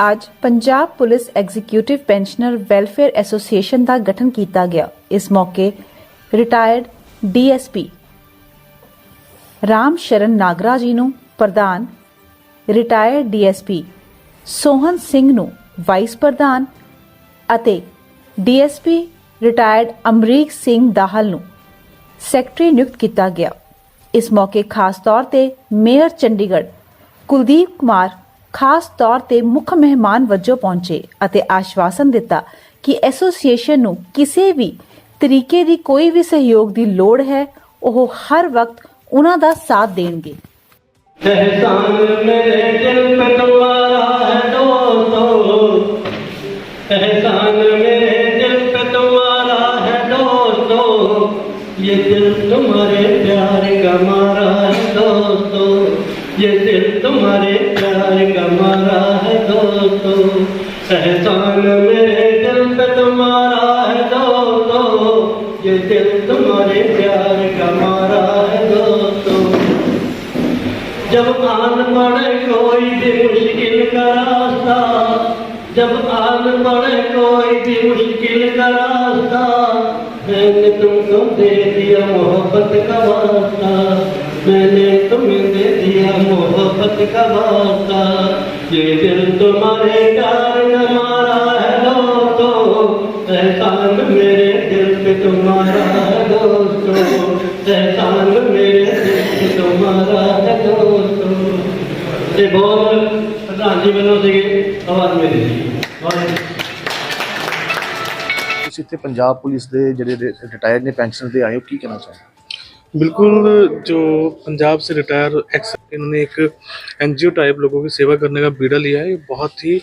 ਅੱਜ Punjab police executive pensioner welfare association ਦਾ ਗਠਨ ਕੀਤਾ ਗਿਆ। ਇਸ ਮੌਕੇ ਰਿਟਾਇਰਡ ਡੀਐਸਪੀ ਰਾਮ ਸ਼ਰਨ ਨਾਗਰਾ ਜੀ ਨੂੰ ਪ੍ਰਧਾਨ ਰਿਟਾਇਰਡ ਡੀਐਸਪੀ ਸੋਹਨ ਸਿੰਘ ਨੂੰ ਵਾਈਸ ਪ੍ਰਧਾਨ ਅਤੇ ਡੀਐਸਪੀ ਰਿਟਾਇਰਡ ਅਮਰੀਕ ਸਿੰਘ ਦਾਹਲ ਨੂੰ ਸੈਕਟਰੀ ਨਿਯੁਕਤ ਕੀਤਾ ਗਿਆ। ਇਸ ਮੌਕੇ ਖਾਸ ਤੌਰ ਤੇ ਮੇਅਰ ਚੰਡੀਗੜ੍ਹ ਕੁਲਦੀਪ ਕੁਮਾਰ ਖਾਸ ਤੌਰ ਤੇ ਮੁੱਖ ਮਹਿਮਾਨ ਵਜੋਂ ਪਹੁੰਚੇ ਅਤੇ ਆਸ਼ਵਾਸਨ ਦਿੱਤਾ ਕਿ ਐਸੋਸੀਏਸ਼ਨ ਨੂੰ ਕਿਸੇ ਵੀ ਤਰੀਕੇ ਦੀ ਕੋਈ ਵੀ ਸਹਿਯੋਗ ਦੀ ਲੋੜ ਹੈ, ਉਹ ਹਰ ਵਕਤ ਉਹਨਾਂ ਦਾ ਸਾਥ ਦੇਣਗੇ। तुम्हारे प्यार का मारा है दोस्तों। जब आन पड़े कोई भी मुश्किल का रास्ता, जब आन पड़े कोई भी मुश्किल का रास्ता, मैंने तुमको दे दिया मोहब्बत का वास्ता। मैंने तुम्हें दे दिया मोहब्बत का वास्ता। ये दिल तुम्हारे प्यार का मारा है दोस्तों। एहसान मेरे दिल पे तुम्हारा एहसान मेरे दिल पे तुम्हारा है दोस्तों ये बहुत प्रधान जी ਵੱਲੋਂ ਸੀਗੇ ਆਵਾਜ਼ ਮੇਰੀ ਸੀ ਵਾਹਿਗੁਰੂ ਤੁਸੀਂ ਇੱਥੇ ਪੰਜਾਬ ਪੁਲਿਸ ਦੇ ਜਿਹੜੇ ਰਿਟਾਇਰਡ ਨੇ ਪੈਨਸ਼ਨ ਦੇ ਆਏ ਹੋ ਕੀ ਕਹਿਣਾ ਚਾਹੁੰਦੇ बिल्कुल जो पंजाब से रिटायर एक्स इन्होंने एक एनजीओ टाइप लोगों की सेवा करने का बीड़ा लिया है ये बहुत ही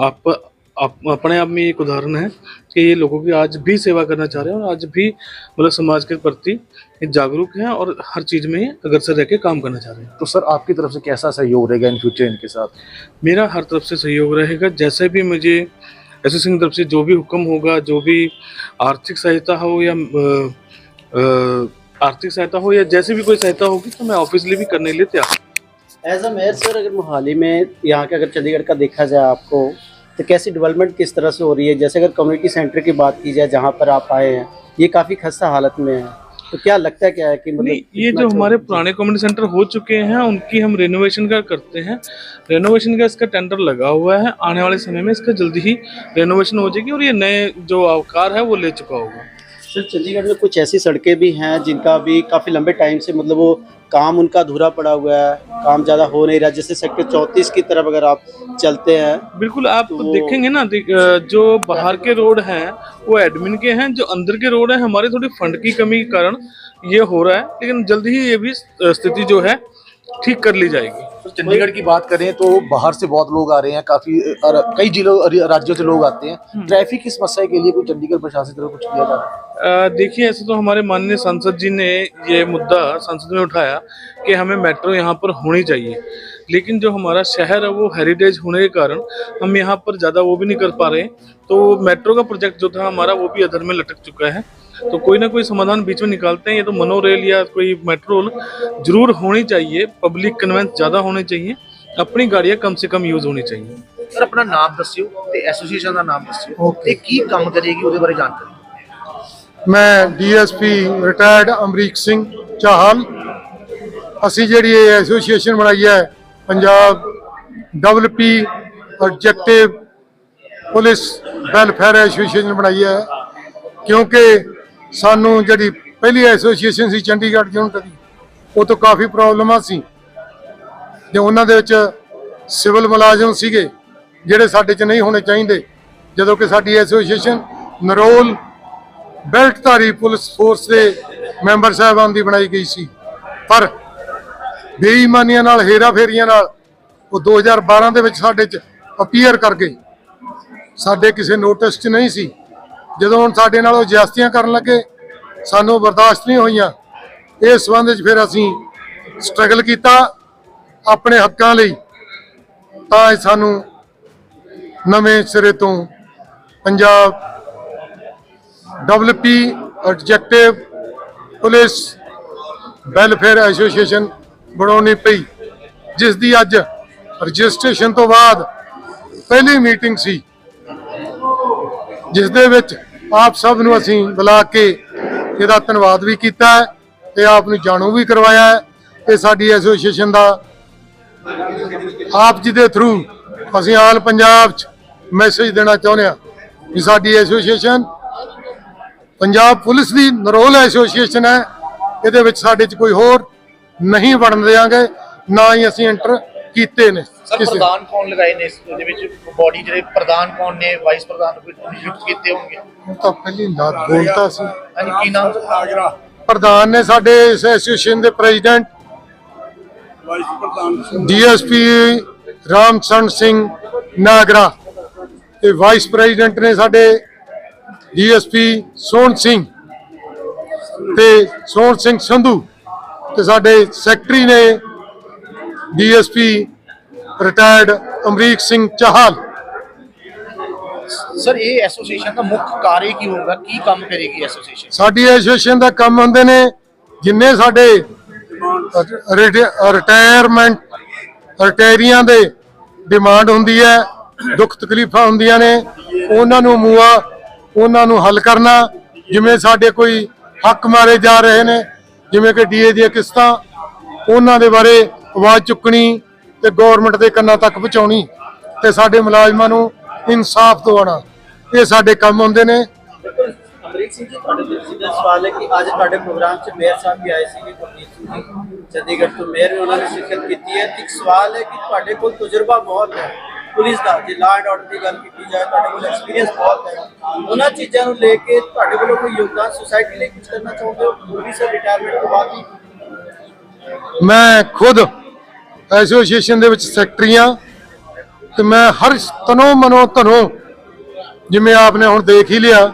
आप, आप अपने आप में एक उदाहरण है कि ये लोगों की आज भी सेवा करना चाह रहे हैं और आज भी मतलब समाज के प्रति ये जागरूक हैं और हर चीज़ में अग्रसर रह के काम करना चाह रहे हैं। तो सर आपकी तरफ़ से कैसा सहयोग रहेगा इन फ्यूचर इनके साथ? मेरा हर तरफ़ से सहयोग रहेगा। जैसे भी मुझे एसोसिएशन की तरफ़ से जो भी हुक्म होगा जो भी आर्थिक सहायता हो या आर्थिक सहायता हो या जैसे भी कोई सहायता होगी तो मैं ऑफिसली भी करने के लिए तैयार हूँ। एज अ मेयर सर अगर मोहाली में यहाँ के अगर चंडीगढ़ का देखा जाए आपको तो कैसी डेवलपमेंट किस तरह से हो रही है? जैसे अगर कम्युनिटी सेंटर की बात की जाए जहाँ पर आप आए हैं ये काफ़ी खस्ता हालत में है। तो क्या लगता है क्या है कि मतलब ये जो हमारे पुराने कम्युनिटी सेंटर हो चुके हैं उनकी हम रेनोवेशन का करते हैं। रेनोवेशन का इसका टेंडर लगा हुआ है। आने वाले समय में इसका जल्दी ही रेनोवेशन हो जाएगी और ये नए जो आकार है वो ले चुका होगा। सर चंडीगढ़ में कुछ ऐसी सड़कें भी हैं जिनका भी काफ़ी लंबे टाइम से मतलब वो काम उनका अधूरा पड़ा हुआ है काम ज़्यादा हो नहीं रहा जैसे सेक्टर चौंतीस की तरफ़ अगर आप चलते हैं बिल्कुल आप तो- देखेंगे ना जो बाहर के रोड हैं वो एडमिन के हैं जो अंदर के रोड हैं हमारे थोड़ी फंड की कमी के कारण ये हो रहा है लेकिन जल्दी ही ये भी स्थिति जो है ठीक कर ली जाएगी। सर चंडीगढ़ की बात करें तो बाहर से बहुत लोग आ रहे हैं काफ़ी कई जिलों राज्यों से लोग आते हैं। ट्रैफ़िक की समस्या के लिए कोई चंडीगढ़ प्रशासन की तरफ़ कुछ किया जा रहा है? देखिए ऐसे तो हमारे माननीय सांसद जी ने ये मुद्दा संसद में उठाया कि हमें मेट्रो यहाँ पर होनी चाहिए। लेकिन जो हमारा शहर है वो हेरिटेज होने के कारण हम यहाँ पर ज़्यादा वो भी नहीं कर पा रहे तो मेट्रो का प्रोजेक्ट जो था हमारा वो भी अधर में लटक चुका है। तो कोई ना कोई समाधान बीच में निकालते हैं ये तो मनो रेल या कोई मेट्रो जरूर होनी चाहिए पब्लिक कन्वेंस ज़्यादा होने चाहिए अपनी गाड़ियाँ कम से कम यूज़ होनी चाहिए ਸਰ ਆਪਣਾ ਨਾਮ ਦੱਸਿਓ ਤੇ ਐਸੋਸੀਏਸ਼ਨ ਦਾ ਨਾਮ ਦੱਸਿਓ ਤੇ ਕੀ ਕੰਮ ਕਰੇਗੀ ਉਹਦੇ ਬਾਰੇ ਜਾਣਕਾਰੀ ਮੈਂ ਡੀਐਸਪੀ ਰਿਟਾਇਰਡ ਅਮਰੀਕ ਸਿੰਘ ਚਾਹਲ ਅਸੀਂ ਜਿਹੜੀ ਇਹ ਐਸੋਸੀਏਸ਼ਨ ਬਣਾਈ ਹੈ ਪੰਜਾਬ ਡਬਲਪੀ ਆਬਜੈਕਟਿਵ ਪੁਲਿਸ ਵੈਲਫੇਅਰ ਐਸੋਸੀਏਸ਼ਨ ਬਣਾਈ ਹੈ ਕਿਉਂਕਿ ਸਾਨੂੰ ਜਿਹੜੀ ਪਹਿਲੀ ਐਸੋਸੀਏਸ਼ਨ ਸੀ ਚੰਡੀਗੜ੍ਹ ਯੂਨਿਟ ਦੀ, ਉਹ ਤੋਂ ਕਾਫੀ ਪ੍ਰੋਬਲਮਾਂ ਸੀ। ਤੇ ਉਹਨਾਂ ਦੇ ਵਿੱਚ ਸਿਵਲ ਮੁਲਾਜ਼ਮ ਸੀਗੇ, ਜਿਹੜੇ ਸਾਡੇ 'ਚ ਨਹੀਂ ਹੋਣੇ ਚਾਹੀਦੇ। ਜਦੋਂ ਕਿ ਸਾਡੀ ਐਸੋਸੀਏਸ਼ਨ ਨਰੋਲ ਬੈਲਟਧਾਰੀ ਪੁਲਿਸ ਫੋਰਸ ਦੇ ਮੈਂਬਰ ਸਾਹਿਬਾਨ ਦੀ ਬਣਾਈ ਗਈ ਸੀ। ਪਰ ਬੇਈਮਾਨੀਆਂ ਨਾਲ, ਹੇਰਾਫੇਰੀਆਂ ਨਾਲ ਉਹ 2012 ਦੇ ਵਿੱਚ ਸਾਡੇ 'ਚ ਅਪੀਅਰ ਕਰ ਗਏ। ਸਾਡੇ ਕਿਸੇ ਨੋਟਿਸ 'ਚ ਨਹੀਂ ਸੀ। ਜਦੋਂ ਹੁਣ ਸਾਡੇ ਨਾਲ ਉਹ ਜ਼ਿਆਸਤੀਆਂ ਕਰਨ ਲੱਗੇ, ਸਾਨੂੰ ਬਰਦਾਸ਼ਤ ਨਹੀਂ ਹੋਈਆਂ, ਇਸ ਸੰਬੰਧ 'ਚ ਫਿਰ ਅਸੀਂ ਸਟਰਗਲ ਕੀਤਾ ਆਪਣੇ ਹੱਕਾਂ ਲਈ। ਤਾਂ ਇਹ ਸਾਨੂੰ ਨਵੇਂ ਸਿਰੇ ਤੋਂ ਪੰਜਾਬ ਡਬਲਪੀ ਐਡਜੈਕਟਿਵ ਪੁਲਿਸ ਵੈਲਫੇਅਰ ਐਸੋਸੀਏਸ਼ਨ ਬਣਾਉਣੀ ਪਈ, ਜਿਸ ਦੀ ਅੱਜ ਰਜਿਸਟ੍ਰੇਸ਼ਨ ਤੋਂ ਬਾਅਦ ਪਹਿਲੀ ਮੀਟਿੰਗ ਸੀ। ਜਿਸ ਦੇ ਵਿੱਚ ਆਪ ਸਭ ਨੂੰ ਅਸੀਂ ਬੁਲਾ ਕੇ ਇਹਦਾ ਧੰਨਵਾਦ ਵੀ ਕੀਤਾ ਹੈ ਤੇ ਆਪ ਨੂੰ ਜਾਣੂ ਵੀ ਕਰਵਾਇਆ ਹੈ ਕਿ ਸਾਡੀ ਐਸੋਸੀਏਸ਼ਨ ਦਾ ਆਪ ਜੀ ਦੇ ਥਰੂ ਅਸੀਂ ਆਲ ਪੰਜਾਬ ਚ ਮੈਸੇਜ ਦੇਣਾ ਚਾਹੁੰਦੇ ਹਾਂ ਕਿ ਸਾਡੀ ਐਸੋਸੀਏਸ਼ਨ ਪੰਜਾਬ ਪੁਲਿਸ ਦੀ ਨਰੋਲ ਐਸੋਸੀਏਸ਼ਨ ਹੈ, ਇਹਦੇ ਵਿੱਚ ਸਾਡੇ ਚ ਕੋਈ ਹੋਰ ਨਹੀਂ ਵੜਨ ਦੇਵਾਂਗੇ ਨਾ ਹੀ ਅਸੀਂ ਐਂਟਰ ਕੀਤੇ ਨੇ। ਸਰ ਕਿਸੇ ਪ੍ਰਧਾਨ ਕੌਣ ਲਗਾਏ ਨੇ ਇਸ ਦੇ ਵਿੱਚ? ਬੋਡੀ ਜਿਹੜੇ ਪ੍ਰਧਾਨ ਕੌਣ ਨੇ ਵਾਈਸ ਪ੍ਰਧਾਨ ਕੋਈ ਨਿਯੁਕਤ ਕੀਤੇ ਹੋਣਗੇ? ਉਹ ਤਾਂ ਪਹਿਲੀ ਨਾ ਬੋਲਤਾ ਸੀ। ਹਾਂਜੀ ਕੀ ਨਾਮ? ਪ੍ਰਧਾਨ ਨੇ ਸਾਡੇ ਇਸ ਐਸੋਸੀਏਸ਼ਨ ਦੇ ਪ੍ਰੈਜ਼ੀਡੈਂਟ ਡੀਐਸਪੀ ਰਾਮਚੰਦ ਸਿੰਘ ਨਾਗਰਾ ਤੇ ਵਾਈਸ ਪ੍ਰੈਜ਼ੀਡੈਂਟ ਨੇ ਸਾਡੇ ਡੀਐਸਪੀ ਸੋਹਣ ਸਿੰਘ ਤੇ ਸੋਹਣ ਸਿੰਘ ਸੰਧੂ ਤੇ ਸਾਡੇ ਸੈਕਟਰੀ ਨੇ DSP retired Amrik Singh Chahal sir ਇਹ ਐਸੋਸੀਏਸ਼ਨ ਦਾ ਮੁੱਖ ਕਾਰਜ ਕੀ ਹੋਊਗਾ? ਕੀ ਕੰਮ ਕਰੇਗੀ ਐਸੋਸੀਏਸ਼ਨ ਸਾਡੀ ਐਸੋਸੀਏਸ਼ਨ ਦਾ ਕੰਮ ਹੁੰਦੇ ਨੇ ਜਿੰਨੇ ਸਾਡੇ ਰਿਟਾਇਰਮੈਂਟ ਰਿਟਾਇਰੀਆਂ ਦੇ ਡਿਮਾਂਡ ਹੁੰਦੀ ਹੈ ਦੁੱਖ ਤਕਲੀਫਾਂ ਹੁੰਦੀਆਂ ਨੇ ਉਹਨਾਂ ਨੂੰ ਮੂਆ ਉਹਨਾਂ ਨੂੰ ਹੱਲ ਕਰਨਾ ਜਿਵੇਂ ਸਾਡੇ ਕੋਈ ਹੱਕ ਮਾਰੇ ਜਾ ਰਹੇ ਨੇ ਜਿਵੇਂ ਕਿ ਡੀਏ ਦੀਆਂ ਕਿਸ਼ਤਾਂ ਉਹਨਾਂ ਦੇ ਬਾਰੇ ਆਵਾਜ਼ ਚੁੱਕਣੀ ਤੇ ਗਵਰਨਮੈਂਟ ਦੇ ਕੰਨਾਂ ਤੱਕ ਪਹੁੰਚਾਉਣੀ ਤੇ ਸਾਡੇ ਮੁਲਾਜ਼ਮਾਂ ਨੂੰ ਇਨਸਾਫ ਦਿਵਾਉਣਾ। ਇਹ ਸਾਡੇ ਕੰਮ ਹੁੰਦੇ ਨੇ। ਅਮਰੀਕ ਸਿੰਘ ਜੀ ਤੁਹਾਡੇ ਦਿਲ ਸਿੱਧਾ ਸਵਾਲ ਹੈ ਕਿ ਅੱਜ ਤੁਹਾਡੇ ਪ੍ਰੋਗਰਾਮ 'ਚ ਮੇਅਰ ਸਾਹਿਬ ਵੀ ਆਏ ਸੀਗੇ ਗੁਰਦੀਪ ਸਿੰਘ ਜੀ ਚੰਡੀਗੜ੍ਹ ਤੋਂ ਮੇਅਰ ਵੀ ਉਹਨਾਂ ਨੇ ਸ਼ਿਰਕਤ ਕੀਤੀ ਹੈ। ਇੱਕ ਸਵਾਲ ਹੈ ਕਿ ਤੁਹਾਡੇ ਕੋਲ ਤਜਰਬਾ ਬਹੁਤ ਹੈ। ਪੁਲਿਸ ਦਾ ਜੇ ਲਾਅ ਐਂਡ ਆਰਡਰ ਦੀ ਗੱਲ ਕੀਤੀ ਜਾਏ ਤੁਹਾਡੇ ਕੋਲ ਐਕਸਪੀਰੀਅੰਸ ਬਹੁਤ ਹੈ। ਉਹਨਾਂ ਚੀਜ਼ਾਂ ਨੂੰ ਲੈ ਕੇ ਤੁਹਾਡੇ ਵੱਲੋਂ ਕੋਈ ਯੋਗਦਾਨ ਸੁਸਾਇਟੀ ਲਈ ਕੁਝ ਕਰਨਾ ਚਾਹੁੰਦੇ ਹੋ? ਪੁਲਿਸ ਰਿਟਾਇਰਮੈਂਟ ਤੋਂ ਬਾਅਦ ਵੀ? ਮੈਂ ਖੁਦ ਐਸੋਸੀਏਸ਼ਨ ਦੇ ਵਿੱਚ ਸੈਕਟਰੀ ਹਾਂ ਤੇ ਮੈਂ ਹਰ ਤਨੋ ਮਨੋ ਧਨੋ ਜਿਵੇਂ ਆਪਨੇ ਹੁਣ ਦੇਖ ਹੀ ਲਿਆ,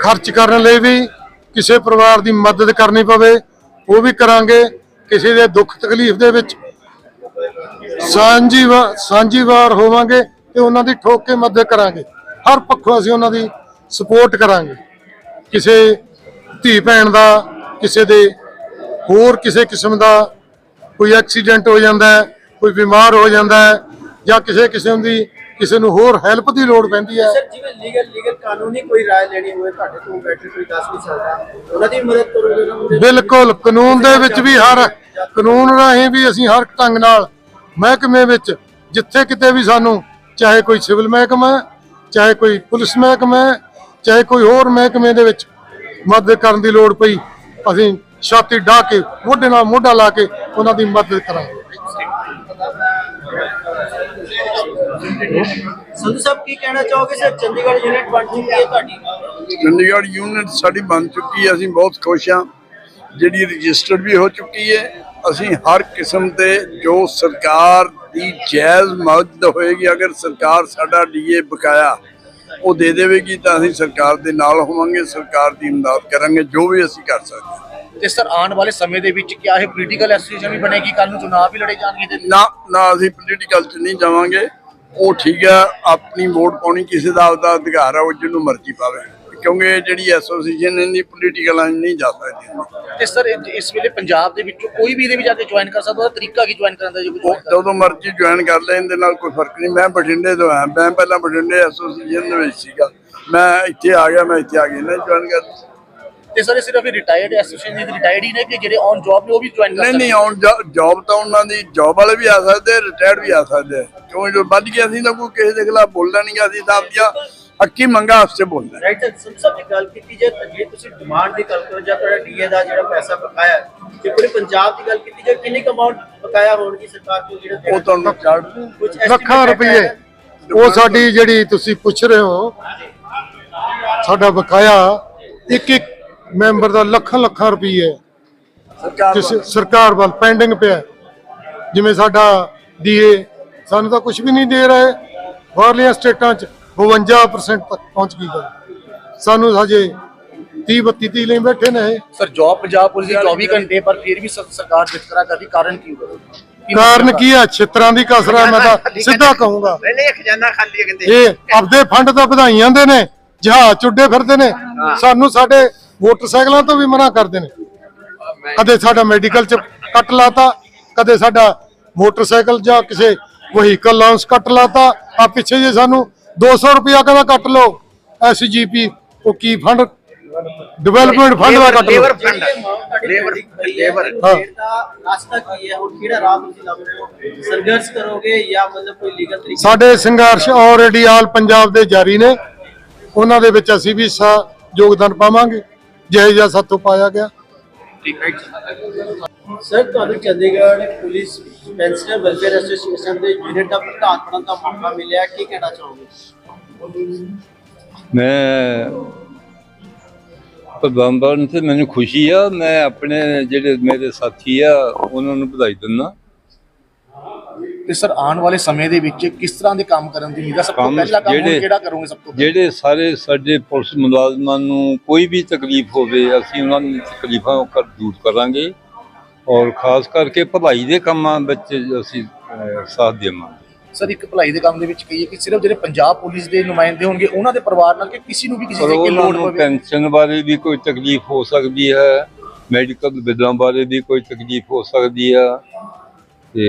ਖਰਚ ਕਰਨ ਲਈ ਵੀ ਕਿਸੇ ਪਰਿਵਾਰ ਦੀ ਮਦਦ ਕਰਨੀ ਪਵੇ, ਉਹ ਵੀ ਕਰਾਂਗੇ ਕਿਸੇ ਦੇ ਦੁੱਖ ਤਕਲੀਫ ਦੇ ਵਿੱਚ। ਸਾਂਝੀ ਵਾ- ਸਾਂਝੀਵਾਰ ਹੋਵਾਂਗੇ ਤੇ ਉਹਨਾਂ ਦੀ ਠੋਕ ਕੇ ਮਦਦ ਕਰਾਂਗੇ। ਹਰ ਪੱਖੋਂ ਅਸੀਂ ਉਹਨਾਂ ਦੀ ਸਪੋਰਟ ਕਰਾਂਗੇ। ਕਿਸੇ ਧੀ ਭੈਣ ਦਾ, ਕਿਸੇ ਦੇ ਹੋਰ ਕਿਸੇ ਕਿਸਮ ਦਾ ਕੋਈ ਐਕਸੀਡੈਂਟ ਹੋ ਜਾਂਦਾ ਹੈ ਕੋਈ ਬਿਮਾਰ ਹੋ ਜਾਂਦਾ ਹੈ ਜਾਂ ਕਿਸੇ ਕਿਸਮ ਦੀ ਕਿਸੇ ਨੂੰ ਹੋਰ ਹੈਲਪ ਦੀ ਲੋੜ ਪੈਂਦੀ ਹੈ। ਸਰ ਜਿਵੇਂ ਲੀਗਲ ਲੀਗਲ ਕਾਨੂੰਨੀ ਕੋਈ ਰਾਏ ਲੈਣੀ ਹੋਵੇ ਤੁਹਾਡੇ ਤੋਂ ਬੈਠੇ ਕੋਈ ਦੱਸ ਨਹੀਂ ਸਕਦਾ। ਉਹਨਾਂ ਦੀ ਮਦਦ ਕਰੋਗੇ ਉਹਨਾਂ ਨੂੰ ਬਿਲਕੁਲ ਕਾਨੂੰਨ ਦੇ ਵਿੱਚ ਵੀ ਹਰ ਕਾਨੂੰਨ ਰਾਹੀਂ ਵੀ ਅਸੀਂ ਹਰ ਢੰਗ ਨਾਲ ਮਹਿਕਮੇ ਵਿੱਚ ਜਿੱਥੇ ਕਿਤੇ ਵੀ ਸਾਨੂੰ ਚਾਹੇ ਕੋਈ ਸਿਵਲ ਮਹਿਕਮਾ ਚਾਹੇ ਕੋਈ ਪੁਲਿਸ ਮਹਿਕਮਾ ਚਾਹੇ ਕੋਈ ਹੋਰ ਮਹਿਕਮੇ ਦੇ ਵਿੱਚ ਮਦਦ ਕਰਨ ਦੀ ਲੋੜ ਪਈ ਅਸੀਂ ਛਾਤੀ ਢਾਹ ਕੇ ਮੋਢੇ ਨਾਲ ਮੋਢਾ ਲਾ ਕੇ ਉਹਨਾਂ ਦੀ ਮਦਦ ਕਰਾਂਗੇ। ਸੰਧੂ ਸਾਹਿਬ ਕੀ ਕਹਿਣਾ ਚਾਹੋਗੇ ਸਰ? ਚੰਡੀਗੜ੍ਹ ਯੂਨਿਟ ਬਣ ਚੁੱਕੀ ਹੈ ਤੁਹਾਡੀ? ਚੰਡੀਗੜ੍ਹ ਯੂਨਿਟ ਸਾਡੀ ਬਣ ਚੁੱਕੀ ਹੈ ਅਸੀਂ ਬਹੁਤ ਖੁਸ਼ ਹਾਂ। ਜਿਹੜੀ ਰਜਿਸਟਰਡ ਵੀ ਹੋ ਚੁੱਕੀ ਹੈ ਅਸੀਂ ਹਰ ਕਿਸਮ ਦੇ ਜੋ ਸਰਕਾਰ ਦੀ ਜਾਇਜ਼ ਮਦਦ ਹੋਏਗੀ ਅਗਰ ਸਰਕਾਰ ਸਾਡਾ ਡੀਏ ਬਕਾਇਆ ਉਹ ਦੇ ਦੇਵੇਗੀ ਤਾਂ ਅਸੀਂ ਸਰਕਾਰ ਦੇ ਨਾਲ ਹੋਵਾਂਗੇ ਸਰਕਾਰ ਦੀ ਇਮਦਾਦ ਕਰਾਂਗੇ ਜੋ ਵੀ ਅਸੀਂ ਕਰ ਸਕਦੇ ਹਾਂ। ਤੇ ਸਰ ਆਉਣ ਵਾਲੇ ਸਮੇਂ ਦੇ ਵਿੱਚ ਕਿਆ ਇਹ ਪੋਲੀਟੀਕਲ ਐਸੋਸੀਏਸ਼ਨ ਵੀ ਬਣੇਗੀ? ਕੱਲ ਨੂੰ ਚੁਣਾਵ ਵੀ ਲੜੇ ਜਾਣਗੇ ਤੇ ਨਾ ਨਾ ਅਸੀਂ ਪੋਲੀਟੀਕਲ ਚ ਨਹੀਂ ਜਾਵਾਂਗੇ। ਉਹ ਠੀਕ ਹੈ ਆਪਣੀ ਵੋਟ ਪਾਉਣੀ ਕਿਸੇ ਦਾ ਆਪਦਾ ਅਧਿਕਾਰ ਹੈ ਉਹ ਜਿਹਨੂੰ ਮਰਜ਼ੀ ਪਾਵੇ। ਕਿਉਂਕਿ ਜਿਹੜੀ ਐਸੋਸੀਏਸ਼ਨ ਇਹਦੀ ਪੋਲੀਟੀਕਲ ਨਹੀਂ ਜਾ ਸਕਦੀ। ਤੇ ਸਰ ਇਸ ਵੇਲੇ ਪੰਜਾਬ ਦੇ ਵਿੱਚੋਂ ਕੋਈ ਵੀ ਇਹਦੇ ਵਿੱਚ ਆ ਕੇ ਜੁਆਇਨ ਕਰ ਸਕਦਾ ਤਰੀਕਾ ਕੀ ਜੁਆਇਨ ਕਰਨ ਦਾ? ਜਦੋਂ ਮਰਜ਼ੀ ਜੁਆਇਨ ਕਰ ਲੈ ਇਹਦੇ ਨਾਲ ਕੋਈ ਫ਼ਰਕ ਨਹੀਂ। ਮੈਂ ਬਠਿੰਡੇ ਤੋਂ ਆਇਆ। ਮੈਂ ਪਹਿਲਾਂ ਬਠਿੰਡੇ ਐਸੋਸੀਏਸ਼ਨ ਦੇ ਵਿੱਚ ਸੀਗਾ। ਮੈਂ ਇੱਥੇ ਆ ਗਿਆ ਮੈਂ ਇੱਥੇ ਆ ਗਿਆ ਨਾ ਜੁਆਇਨ ਕਰ ਤੇ ਸਰ ਇਹ ਸਿਰਫ ਰਿਟਾਇਰਡ ਐਸੋਸੀਏਸ਼ਨ ਦੇ ਰਿਟਾਇਰਡ ਹੀ ਨੇ ਕਿ ਜਿਹੜੇ ਔਨ ਜੌਬ ਨੇ ਉਹ ਵੀ ਜੁਆਇਨ ਕਰ ਨਹੀਂ ਸਕਦੇ ਨਹੀਂ ਆਉਣ ਜੌਬ ਤਾਂ ਉਹਨਾਂ ਦੀ ਜੌਬ ਵਾਲੇ ਵੀ ਆ ਸਕਦੇ ਰਿਟਾਇਰਡ ਵੀ ਆ ਸਕਦੇ। ਕਿਉਂ ਜੋ ਵੱਧ ਗਿਆ ਸੀ ਤਾਂ ਕੋਈ ਕਿਸੇ ਦੇ ਖਿਲਾਫ ਬੋਲਦਾ ਨਹੀਂਗਾ ਅਸੀਂ ਤਾਂ ਆਪਦੀਆਂ ਹੱਕੀ ਮੰਗਾ ਬੋਲਦੇ ਹਾਂ। ਰਾਈਟ ਸਰ ਸਾਹਿਬ ਦੀ ਗੱਲ ਕੀਤੀ ਤਾਂ ਜੇ ਤੁਸੀਂ ਡਿਮਾਂਡ ਦੀ ਗੱਲ ਕਰੋ ਜਾਂ ਤੁਹਾਡਾ ਡੀਏ ਦਾ ਜਿਹੜਾ ਪੈਸਾ ਬਕਾਇਆ ਹੈ, ਜੇ ਪੂਰੇ ਪੰਜਾਬ ਦੀ ਗੱਲ ਕੀਤੀ ਜਾਏ ਕਿੰਨੀ ਅਮਾਉਂਟ ਬਕਾਇਆ ਹੋਣਗੀ ਸਰਕਾਰ ਕੋਲ ਜਿਹੜਾ ਉਹ ਤੁਹਾਨੂੰ ਚਾੜ ਕੁਝ ਲੱਖਾਂ ਰੁਪਏ ਉਹ ਸਾਡੀ ਜਿਹੜੀ ਤੁਸੀਂ ਪੁੱਛ ਰਹੇ ਹੋ ਸਾਡਾ ਬਕਾਇਆ ਇੱਕ ਇੱਕ ਮੈਂਬਰ ਦਾ ਲੱਖਾਂ ਲੱਖਾਂ ਰੁਪਏ ਸਰਕਾਰ ਕਿਸੇ ਸਰਕਾਰ ਵੱਲ ਪੈਂਡਿੰਗ ਪਿਆ। ਜਿਵੇਂ ਸਾਡਾ ਡੀਏ ਸਾਨੂੰ ਤਾਂ ਕੁਝ ਵੀ ਨਹੀਂ ਦੇ ਰਹੇ। ਬਾਹਰਲੀਆਂ ਸਟੇਟਾਂ 'ਚ 52% ਤੱਕ ਪਹੁੰਚ ਗਈ ਗੱਲ ਸਾਨੂੰ ਹਜੇ 30 32 30 ਲਈ ਬੈਠੇ ਨੇ। ਸਰ ਜੌਬ ਪੰਜਾਬ ਪੁਲਿਸ ਦੀ 24 ਘੰਟੇ ਪਰ ਫਿਰ ਵੀ ਸਰਕਾਰ ਵਿਤਕਰਾ ਕਰਦੀ। ਕਾਰਨ ਕੀ ਹੋਵੇ ਕਾਰਨ ਕੀ ਹੈ? ਛਿੱਤਰਾਂ ਦੀ ਕਸਰਾ ਮੈਂ ਤਾਂ ਸਿੱਧਾ ਕਹੂੰਗਾ। ਨਹੀਂ ਖਜ਼ਾਨਾ ਖਾਲੀ ਹੈ ਕਹਿੰਦੇ। ਇਹ ਆਪਦੇ ਫੰਡ ਤਾਂ ਵਧਾਈਆਂ ਦੇ ਨੇ ਜਹਾਜ਼ ਚੁੱਡੇ ਫਿਰਦੇ ਨੇ। ਸਾਨੂੰ ਸਾਡੇ ਮੋਟਰਸਾਈਕਲਾਂ ਤੋਂ ਵੀ ਮਨਾ ਕਰਦੇ ਨੇ। ਕਦੇ ਸਾਡਾ ਮੈਡੀਕਲ ਚ ਕੱਟ ਲਾਤਾ ਕਦੇ ਸਾਡਾ ਮੋਟਰਸਾਈਕਲ ਜਾਂ ਕਿਸੇ ਵਹੀਕਲ ਲਾਂਸ ਕੱਟ ਲਾਤਾ। ਆ ਪਿੱਛੇ ਜੇ ਸਾਨੂੰ 200 ਰੁਪਿਆ ਕਹਿੰਦਾ ਕੱਟ ਲਓ। ਐਸਜੀਪੀ ਉਹ ਕੀ ਫੰਡ ਡਿਵੈਲਪਮੈਂਟ ਫੰਡ ਦਾ cut labour fund labour labour ਹਾਂ। ਦਾ ਰਾਸਤਾ ਕੀ ਹੈ? ਹੁਣ ਕਿਹੜਾ ਰਾਹ ਤੁਸੀਂ ਲਾਉਂਗੇ ਸੰਘਰਸ਼ ਕਰੋਗੇ ਜਾਂ ਮਤਲਬ ਕੋਈ ਲੀਗਲ ਤਰੀਕੇ? ਸਾਡੇ ਸੰਘਰਸ਼ ਆਲਰੇਡੀ ਆਲ ਪੰਜਾਬ ਦੇ ਜਾਰੀ ਨੇ। ਉਹਨਾਂ ਦੇ ਵਿੱਚ ਅਸੀਂ ਵੀ ਯੋਗਦਾਨ ਪਾਵਾਂਗੇ। ਜਿਹੋ ਜਿਹਾ ਸਾਥੋਂ ਪਾਇਆ ਗਿਆ। ਸਰ ਤੁਹਾਨੂੰ Chandigarh police pensioner welfare association ਦੇ ਯੂਨਿਟ ਦਾ ਪ੍ਰਧਾਨ ਬਣਨ ਦਾ ਮੌਕਾ ਮਿਲਿਆ ਕੀ ਕਹਿਣਾ ਚਾਹੋਗੇ? ਮੈਂ ਪ੍ਰਧਾਨ ਬਣਨ ਤੇ ਮੈਨੂੰ ਖੁਸ਼ੀ ਆ ਮੈਂ ਆਪਣੇ ਜਿਹੜੇ ਮੇਰੇ ਸਾਥੀ ਆ ਉਹਨਾਂ ਨੂੰ ਵਧਾਈ ਦਿੰਦਾ। ਤੇ ਸਰ ਆਉਣ ਵਾਲੇ ਸਮੇਂ ਦੇ ਵਿੱਚ ਕਿਸ ਤਰ੍ਹਾਂ ਦੇ ਕੰਮ ਕਰਨ ਦੀ ਉਮੀਦ ਹੈ ਸਭ ਤੋਂ ਕੰਮ ਪਹਿਲਾ ਕੰਮ ਜਿਹੜੇ- ਕਿਹੜਾ ਕਰੋਗੇ ਸਭ ਤੋਂ? ਜਿਹੜੇ ਸਾਰੇ ਸਾਡੇ ਪੁਲਿਸ ਮੁਲਾਜ਼ਮਾਂ ਨੂੰ ਕੋਈ ਵੀ ਤਕਲੀਫ ਹੋਵੇ ਅਸੀਂ ਉਹਨਾਂ ਦੀ ਤਕਲੀਫਾਂ ਕਰ ਦੂਰ ਕਰਾਂਗੇ ਔਰ ਖਾਸ ਕਰਕੇ ਭਲਾਈ ਦੇ ਕੰਮਾਂ ਵਿੱਚ ਅਸੀਂ ਅਹ, ਸਾਥ ਦੇਵਾਂਗੇ। ਸਰ ਇੱਕ ਭਲਾਈ ਦੇ ਕੰਮ ਦੇ ਵਿੱਚ ਕਹੀਏ ਕਿ ਸਿਰਫ ਜਿਹੜੇ ਪੰਜਾਬ ਪੁਲਿਸ ਦੇ ਨੁਮਾਇੰਦੇ ਹੋਣਗੇ ਉਹਨਾਂ ਦੇ ਪਰਿਵਾਰ ਨਾਲ ਕਿ ਕਿਸੇ ਨੂੰ ਵੀ ਕਿਸੇ ਪਰ ਚੀਜ਼ ਦੀ ਉਹਨਾਂ ਲੋੜ ਨੂੰ ਪਵੇ ਪੈਨਸ਼ਨ ਬਾਰੇ ਵੀ ਕੋਈ ਤਕਲੀਫ ਹੋ ਸਕਦੀ ਹੈ ਮੈਡੀਕਲ ਬਿੱਲਾਂ ਬਾਰੇ ਵੀ ਕੋਈ ਤਕਲੀਫ ਹੋ ਸਕਦੀ ਆ ਤੇ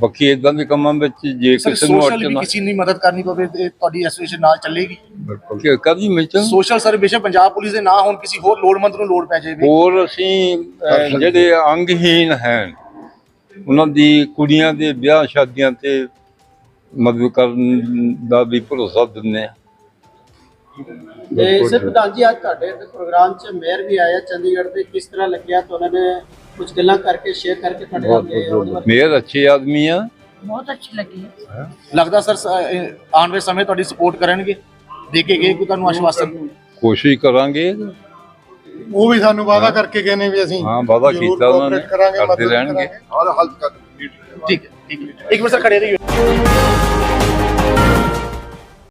ਬਾਕੀ ਇਦਾਂ ਦੇ ਕੰਮਾਂ ਵਿੱਚ ਜੇ ਕਿਸੇ ਨੂੰ ਸੋਸ਼ਲ ਵੀ ਕਿਸੇ ਦੀ ਮਦਦ ਕਰਨੀ ਪਵੇ ਤੇ ਤੁਹਾਡੀ ਐਸੋਸੀਏਸ਼ਨ ਨਾਲ ਚੱਲੇਗੀ। ਕਿ ਕਦੀ ਮਿਲਣ ਸੋਸ਼ਲ ਸਰ ਬੇਸ਼ੱਕ ਪੰਜਾਬ ਪੁਲਿਸ ਦੇ ਨਾ ਹੋਣ ਕਿਸੇ ਹੋਰ ਲੋੜਵੰਦ ਨੂੰ ਲੋੜ ਪੈ ਜਾਵੇ। ਹੋਰ ਅਸੀਂ ਜਿਹੜੇ ਅੰਗਹੀਨ ਹਨ ਉਹਨਾਂ ਦੀ ਕੁੜੀਆਂ ਦੇ ਵਿਆਹ ਸ਼ਾਦੀਆਂ ਤੇ ਮਦਦ ਕਰਨ ਦਾ ਵੀ ਭਰੋਸਾ ਦਿੰਦੇ ਆ ਤੇ ਸਰ ਪ੍ਰਧਾਨ ਜੀ ਅੱਜ ਤੁਹਾਡੇ ਪ੍ਰੋਗਰਾਮ 'ਚ ਮੇਅਰ ਵੀ ਆਇਆ ਚੰਡੀਗੜ੍ਹ ਦੇ ਕਿਸ ਤਰ੍ਹਾਂ ਲੱਗਿਆ? ਤਾਂ ਉਹਨਾਂ ਨੇ ਕੁਝ ਗੱਲਾਂ ਕਰਕੇ ਸ਼ੇਅਰ ਕਰਕੇ ਤੁਹਾਡੇ ਨਾਲ ਗਏ ਉਹਦੇ ਬਾਰੇ ਮੇਅਰ ਅੱਛੇ ਆਦਮੀ ਆ। ਲੱਗਦਾ ਸਰ ਸ- ਇਹ ਆਉਣ ਵਾਲੇ ਸਮੇਂ ਤੁਹਾਡੀ ਸਪੋਰਟ ਕਰਨਗੇ ਦੇ ਕੇ ਗਏ ਕੋਈ ਤੁਹਾਨੂੰ ਆਸ਼ਵਾਸਨ ਕੋਸ਼ਿਸ਼ ਕਰਾਂਗੇ। ਉਹ ਵੀ ਸਾਨੂੰ ਵਾਅਦਾ ਕਰਕੇ ਗਏ ਨੇ ਵੀ ਅਸੀਂ ਹਾਂ ਵਾਅਦਾ ਜ਼ਰੂਰ ਕੀਤਾ ਉਹਨਾਂ ਨੇ cooperate ਕਰਾਂਗੇ, ਕਰਦੇ ਮਦਦ ਰਹਿਣਗੇ। ਕਰਾਂਗੇ। ਠੀਕ ਹੈ ਠੀਕ ਹੈ। ਇੱਕ ਮਿੰਟ ਸਰ ਖੜੇ ਰਹੀਓ।